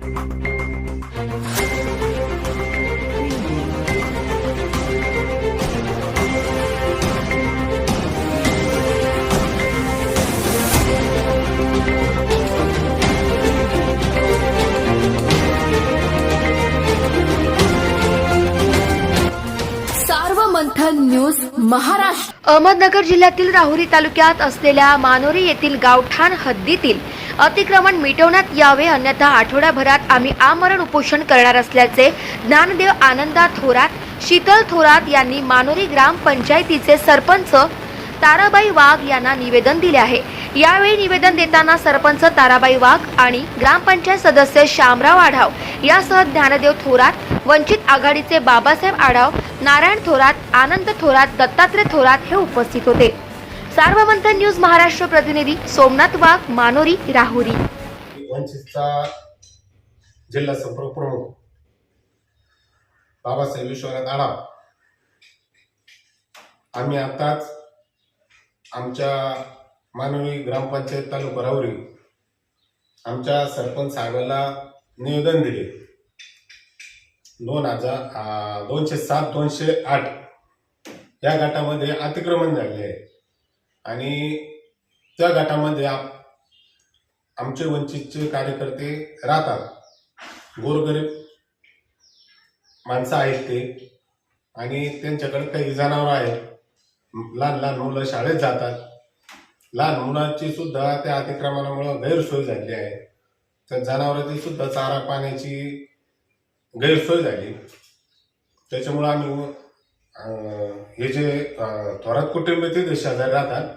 Thank you. Manthan news Maharashtra. Ahmednagar जिल्ह्यातील राहुरी तालुक्यात असलेल्या मानोरी येथील गावठाण हद्दीतील अतिक्रमण मिटवण्यात यावे अन्यथा आठवड्याभरात आम्ही आमरण उपोषण करणार असल्याचे ज्ञानदेव आनंदा थोरात शीतल थोरात यांनी मानोरी ग्रामपंचायतीचे सरपंच ताराबाई वाघ यांना निवेदन दिले आहे. यावेळी निवेदन देताना सरपंच ताराबाई वाघ आणि ग्रामपंचायत सदस्य श्यामराव आढाव. यासह ज्ञानदेव थोरात वंचित आघाडीचे बाबासाहेब आढाव नारायण थोरात आनंद थोरात दत्तात्रय थोरात हे उपस्थित होते. सार्वमंत न्यूज महाराष्ट्र प्रतिनिधी सोमनाथ वाघ मानोरी राहुरी. वंचितचा जिल्हा संपर्क प्रमुख बाबासाहेब विश्वनाथ आढाव. आम्ही आताच आमच्या मानवी ग्रामपंचायत तालुका राहुरी आमच्या सरपंच साहेबाला निवेदन दिले. दोन हजार दोनशे सात दोनशे आठ या गटामध्ये अतिक्रमण झाले आहे. आणि त्या गटामध्ये आप आमचे वंचितचे कार्यकर्ते राहतात. गोरगरीब माणसं आहेत ते. आणि त्यांच्याकडे काही जनावरं आहेत. लहान लहान मुलं शाळेत जातात. लहान मुलांची सुद्धा त्या अतिक्रमणामुळे गैरसोय झाली आहे. त्या जनावरांची सुद्धा चारा पाण्याची गैरसोय झाली. त्याच्यामुळं आम्ही हे जे थोरात कुटुंब तिथे शेजारी राहतात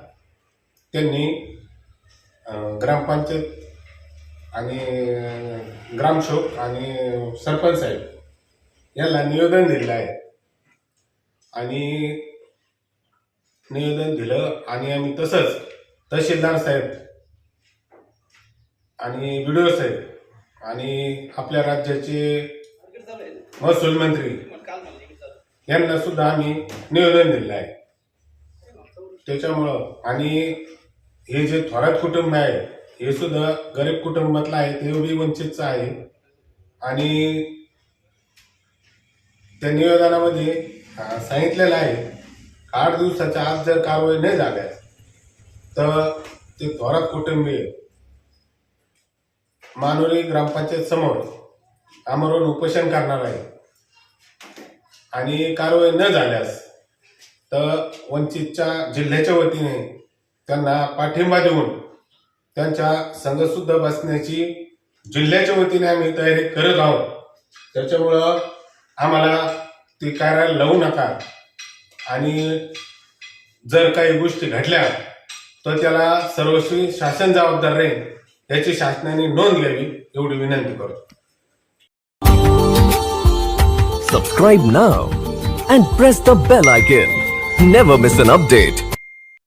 त्यांनी ग्रामपंचायत आणि ग्रामसेवक आणि सरपंच साहेब याला निवेदन दिलेलं आहे. आणि निवेदन दिलं आणि आम्ही तसंच तहसीलदार साहेब आणि बी साहेब आणि आपल्या राज्याचे महसूल मंत्री यांना सुद्धा आम्ही निवेदन दिलेलं आहे. त्याच्यामुळं आणि हे जे थोरात कुटुंब आहे हे सुद्धा गरीब कुटुंबातलं आहे ते बी वंचितचं आहे. आणि त्या निवेदनामध्ये सांगितलेलं आहे आठ दिवसाच्या आत जर कारवाई नाही झाल्यास तर ते थोरात कुटुंबीय मानोरी ग्रामपंचायत समोर आमरण उपोषण करणार आहे. आणि कारवाई न झाल्यास तर वंचितच्या जिल्ह्याच्या वतीने त्यांना पाठिंबा देऊन त्यांच्या संघसुद्धा बसण्याची जिल्ह्याच्या वतीने आम्ही तयारी करत आहोत. त्याच्यामुळं आम्हाला ती कार्याला लावू नका. आणि जर काही गोष्टी घडल्या तर त्याला सर्वस्वी शासन जबाबदार राहील याची शासनाने नोंद घ्यावी एवढी विनंती करतो. सबस्क्राईब ना and press the bell icon never miss an update